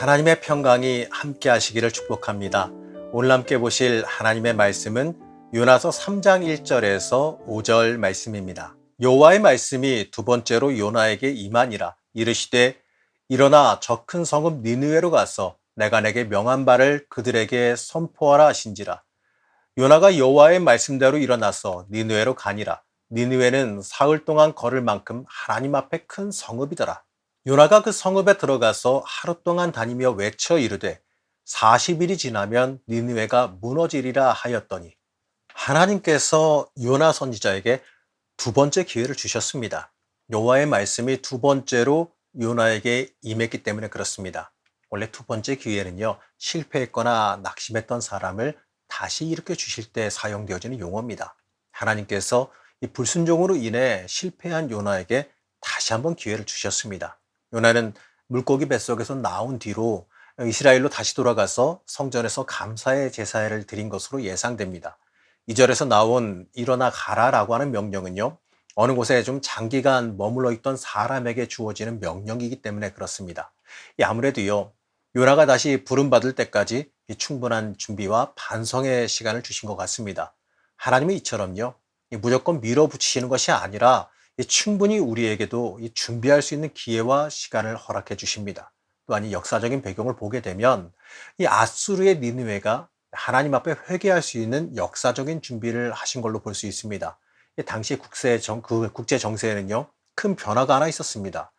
하나님의 평강이 함께 하시기를 축복합니다. 오늘 함께 보실 하나님의 말씀은 요나서 3장 1절에서 5절 말씀입니다. 여호와의 말씀이 두 번째로 요나에게 임하니라 이르시되 일어나 저 큰 성읍 니느웨로 가서 내가 내게 명한 바를 그들에게 선포하라 하신지라 요나가 여호와의 말씀대로 일어나서 니느웨로 가니라 니느웨는 사흘 동안 걸을 만큼 하나님 앞에 큰 성읍이더라 요나가 그 성읍에 들어가서 하루 동안 다니며 외쳐 이르되 40일이 지나면 니느웨가 무너지리라 하였더니 하나님께서 요나 선지자에게 두 번째 기회를 주셨습니다. 여호와의 말씀이 두 번째로 요나에게 임했기 때문에 그렇습니다. 원래 두 번째 기회는요, 실패했거나 낙심했던 사람을 다시 일으켜 주실 때 사용되어지는 용어입니다. 하나님께서 이 불순종으로 인해 실패한 요나에게 다시 한번 기회를 주셨습니다. 요나는 물고기 뱃속에서 나온 뒤로 이스라엘로 다시 돌아가서 성전에서 감사의 제사를 드린 것으로 예상됩니다. 이절에서 나온 일어나 가라라고 하는 명령은요. 어느 곳에 좀 장기간 머물러 있던 사람에게 주어지는 명령이기 때문에 그렇습니다. 이 아무래도요. 요나가 다시 부름받을 때까지 이 충분한 준비와 반성의 시간을 주신 것 같습니다. 하나님이 이처럼요. 이 무조건 밀어붙이시는 것이 아니라 이 충분히 우리에게도 이 준비할 수 있는 기회와 시간을 허락해 주십니다. 또한 이 역사적인 배경을 보게 되면 이 아수르의 니느웨가 하나님 앞에 회개할 수 있는 역사적인 준비를 하신 걸로 볼 수 있습니다. 이 당시 국세 정, 그 국제 정세에는요, 큰 변화가 하나 있었습니다.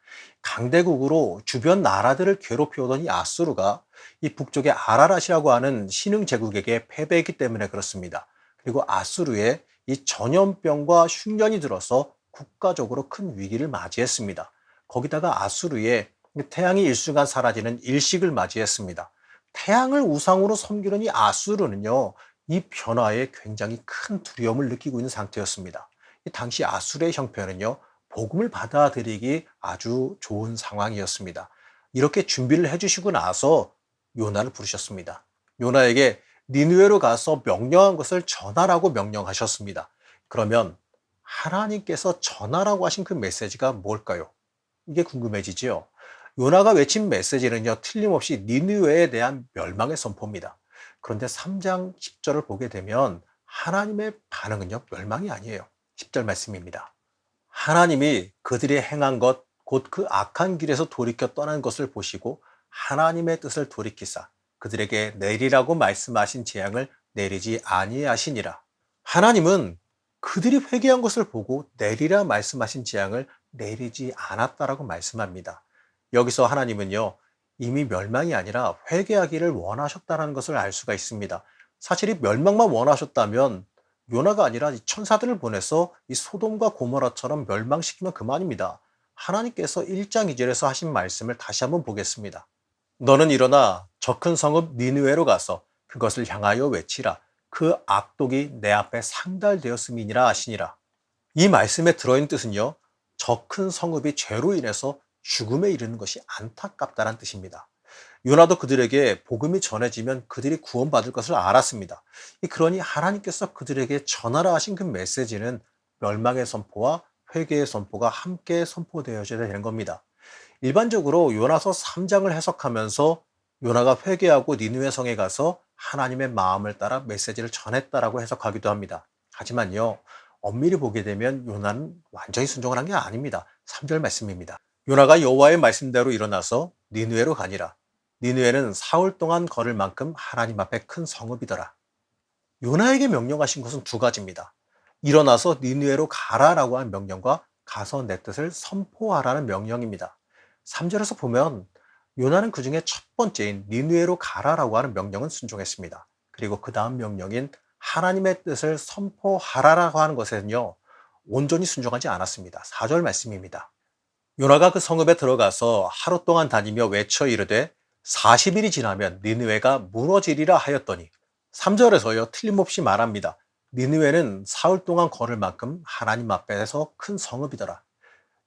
강대국으로 주변 나라들을 괴롭혀오던 이 아수르가 이 북쪽의 아라랏이라고 하는 신흥 제국에게 패배했기 때문에 그렇습니다. 그리고 아수르의 이 전염병과 흉년이 들어서 국가적으로 큰 위기를 맞이했습니다. 거기다가 아수르의 태양이 일순간 사라지는 일식을 맞이했습니다. 태양을 우상으로 섬기는 이 아수르는요, 이 변화에 굉장히 큰 두려움을 느끼고 있는 상태였습니다. 이 당시 아수르의 형편은요, 복음을 받아들이기 아주 좋은 상황이었습니다. 이렇게 준비를 해주시고 나서 요나를 부르셨습니다. 요나에게 니누에로 가서 명령한 것을 전하라고 명령하셨습니다. 그러면 하나님께서 전하라고 하신 그 메시지가 뭘까요? 이게 궁금해지지요. 요나가 외친 메시지는요, 틀림없이 니느웨에 대한 멸망의 선포입니다. 그런데 3장 10절을 보게 되면 하나님의 반응은요, 멸망이 아니에요. 10절 말씀입니다. 하나님이 그들이 행한 것, 곧 그 악한 길에서 돌이켜 떠난 것을 보시고 하나님의 뜻을 돌이키사 그들에게 내리라고 말씀하신 재앙을 내리지 아니하시니라. 하나님은 그들이 회개한 것을 보고 내리라 말씀하신 재앙을 내리지 않았다라고 말씀합니다. 여기서 하나님은요, 이미 멸망이 아니라 회개하기를 원하셨다는 것을 알 수가 있습니다. 사실 이 멸망만 원하셨다면 요나가 아니라 천사들을 보내서 이 소돔과 고모라처럼 멸망시키면 그만입니다. 하나님께서 1장 2절에서 하신 말씀을 다시 한번 보겠습니다. 너는 일어나 저 큰 성읍 니느웨로 가서 그것을 향하여 외치라. 그 악독이 내 앞에 상달되었음이니라 하시니라. 이 말씀에 들어있는 뜻은요. 저 큰 성읍이 죄로 인해서 죽음에 이르는 것이 안타깝다는 뜻입니다. 요나도 그들에게 복음이 전해지면 그들이 구원받을 것을 알았습니다. 그러니 하나님께서 그들에게 전하라 하신 그 메시지는 멸망의 선포와 회개의 선포가 함께 선포되어져야 되는 겁니다. 일반적으로 요나서 3장을 해석하면서 요나가 회개하고 니누의 성에 가서 하나님의 마음을 따라 메시지를 전했다라고 해석하기도 합니다. 하지만요, 엄밀히 보게 되면 요나는 완전히 순종을 한 게 아닙니다. 3절 말씀입니다. 요나가 여호와의 말씀대로 일어나서 니누에로 가니라. 니누에는 사흘 동안 걸을 만큼 하나님 앞에 큰 성읍이더라. 요나에게 명령하신 것은 두 가지입니다. 일어나서 니누에로 가라라고 한 명령과 가서 내 뜻을 선포하라는 명령입니다. 3절에서 보면 요나는 그 중에 첫 번째인 니누에로 가라라고 하는 명령은 순종했습니다. 그리고 그 다음 명령인 하나님의 뜻을 선포하라라고 하는 것에는요, 온전히 순종하지 않았습니다. 4절 말씀입니다. 요나가 그 성읍에 들어가서 하루 동안 다니며 외쳐 이르되 40일이 지나면 니느웨가 무너지리라 하였더니 3절에서요 틀림없이 말합니다. 니느웨는 사흘 동안 걸을 만큼 하나님 앞에서 큰 성읍이더라.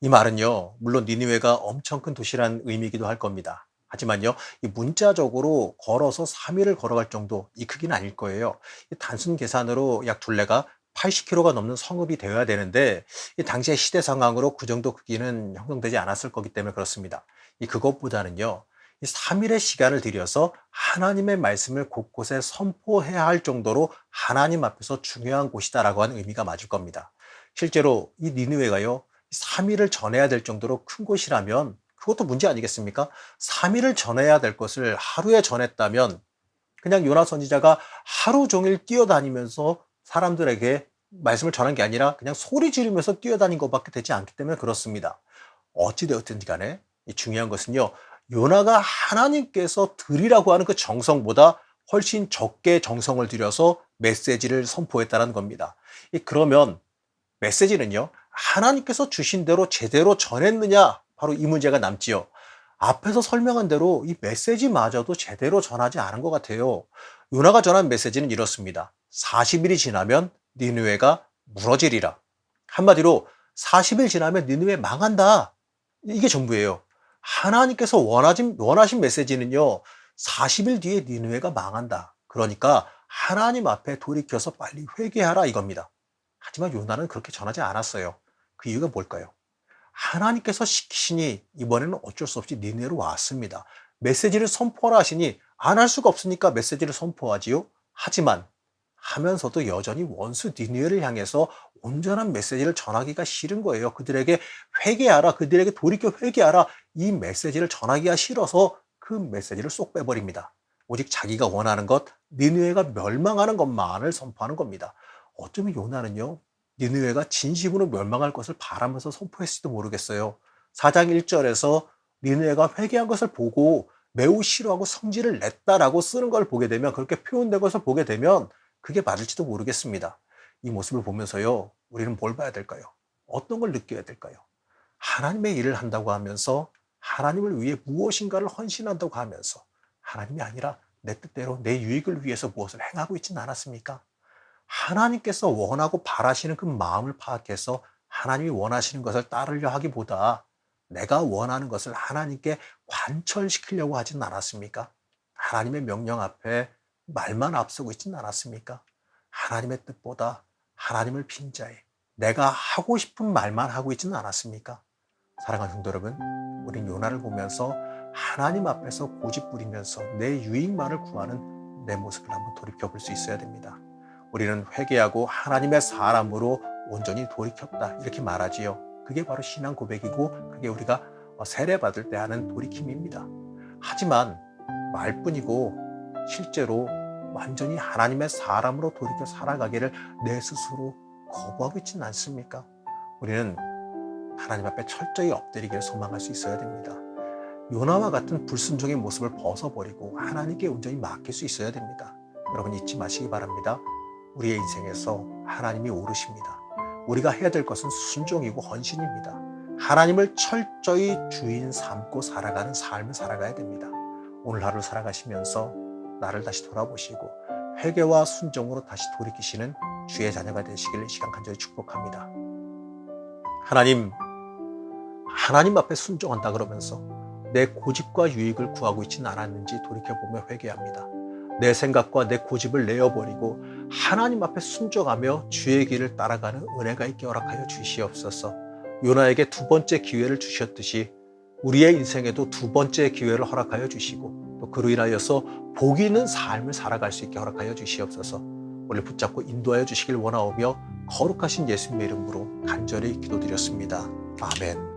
이 말은요 물론 니느웨가 엄청 큰 도시란 의미이기도 할 겁니다. 하지만요 이 문자적으로 걸어서 3일을 걸어갈 정도 이 크기는 아닐 거예요. 단순 계산으로 약 둘레가 80km가 넘는 성읍이 되어야 되는데 이 당시의 시대 상황으로 그 정도 크기는 형성되지 않았을 거기 때문에 그렇습니다. 이 그것보다는요. 이 3일의 시간을 들여서 하나님의 말씀을 곳곳에 선포해야 할 정도로 하나님 앞에서 중요한 곳이다라고 하는 의미가 맞을 겁니다. 실제로 이 니느웨가요, 3일을 전해야 될 정도로 큰 곳이라면 그것도 문제 아니겠습니까? 3일을 전해야 될 것을 하루에 전했다면 그냥 요나 선지자가 하루 종일 뛰어다니면서 사람들에게 말씀을 전한 게 아니라 그냥 소리 지르면서 뛰어다닌 것밖에 되지 않기 때문에 그렇습니다. 어찌되었든지 간에 이 중요한 것은요. 요나가 하나님께서 드리라고 하는 그 정성보다 훨씬 적게 정성을 들여서 메시지를 선포했다는 겁니다. 이 그러면 메시지는요. 하나님께서 주신 대로 제대로 전했느냐? 바로 이 문제가 남지요. 앞에서 설명한 대로 이 메시지마저도 제대로 전하지 않은 것 같아요. 요나가 전한 메시지는 이렇습니다. 40일이 지나면 니느웨가 무너지리라. 한마디로 40일 지나면 니느웨 망한다. 이게 전부예요. 하나님께서 원하신, 원하신 메시지는요. 40일 뒤에 니느웨가 망한다. 그러니까 하나님 앞에 돌이켜서 빨리 회개하라 이겁니다. 하지만 요나는 그렇게 전하지 않았어요. 그 이유가 뭘까요? 하나님께서 시키시니 이번에는 어쩔 수 없이 니느웨로 왔습니다. 메시지를 선포하라 하시니 안 할 수가 없으니까 메시지를 선포하지요. 하지만 하면서도 여전히 원수 니느웨를 향해서 온전한 메시지를 전하기가 싫은 거예요. 그들에게 회개하라, 그들에게 돌이켜 회개하라 이 메시지를 전하기가 싫어서 그 메시지를 쏙 빼버립니다. 오직 자기가 원하는 것, 니느웨가 멸망하는 것만을 선포하는 겁니다. 어쩌면 요나는요, 니느웨가 진심으로 멸망할 것을 바라면서 선포했을지도 모르겠어요. 4장 1절에서 니느웨가 회개한 것을 보고 매우 싫어하고 성질을 냈다라고 쓰는 걸 보게 되면 그렇게 표현된 것을 보게 되면 그게 맞을지도 모르겠습니다. 이 모습을 보면서요, 우리는 뭘 봐야 될까요? 어떤 걸 느껴야 될까요? 하나님의 일을 한다고 하면서 하나님을 위해 무엇인가를 헌신한다고 하면서 하나님이 아니라 내 뜻대로 내 유익을 위해서 무엇을 행하고 있지는 않았습니까? 하나님께서 원하고 바라시는 그 마음을 파악해서 하나님이 원하시는 것을 따르려 하기보다 내가 원하는 것을 하나님께 관철시키려고 하진 않았습니까? 하나님의 명령 앞에 말만 앞서고 있지는 않았습니까? 하나님의 뜻보다 하나님을 빈자에 내가 하고 싶은 말만 하고 있지는 않았습니까? 사랑하는 성도 여러분, 우린 요나를 보면서 하나님 앞에서 고집 부리면서 내 유익만을 구하는 내 모습을 한번 돌이켜 볼 수 있어야 됩니다. 우리는 회개하고 하나님의 사람으로 온전히 돌이켰다 이렇게 말하지요. 그게 바로 신앙 고백이고 그게 우리가 세례 받을 때 하는 돌이킴입니다. 하지만 말뿐이고 실제로 완전히 하나님의 사람으로 돌이켜 살아가기를 내 스스로 거부하고 있지는 않습니까? 우리는 하나님 앞에 철저히 엎드리기를 소망할 수 있어야 됩니다. 요나와 같은 불순종의 모습을 벗어버리고 하나님께 온전히 맡길 수 있어야 됩니다. 여러분 잊지 마시기 바랍니다. 우리의 인생에서 하나님이 오르십니다. 우리가 해야 될 것은 순종이고 헌신입니다. 하나님을 철저히 주인 삼고 살아가는 삶을 살아가야 됩니다. 오늘 하루 살아가시면서 나를 다시 돌아보시고 회개와 순종으로 다시 돌이키시는 주의 자녀가 되시길 이 시간 간절히 축복합니다. 하나님, 하나님 앞에 순종한다 그러면서 내 고집과 유익을 구하고 있지는 않았는지 돌이켜보며 회개합니다. 내 생각과 내 고집을 내어버리고 하나님 앞에 순종하며 주의 길을 따라가는 은혜가 있게 허락하여 주시옵소서. 요나에게 두 번째 기회를 주셨듯이 우리의 인생에도 두 번째 기회를 허락하여 주시고 또 그로 인하여서 복이 있는 삶을 살아갈 수 있게 허락하여 주시옵소서. 오늘 붙잡고 인도하여 주시길 원하오며 거룩하신 예수님의 이름으로 간절히 기도드렸습니다. 아멘.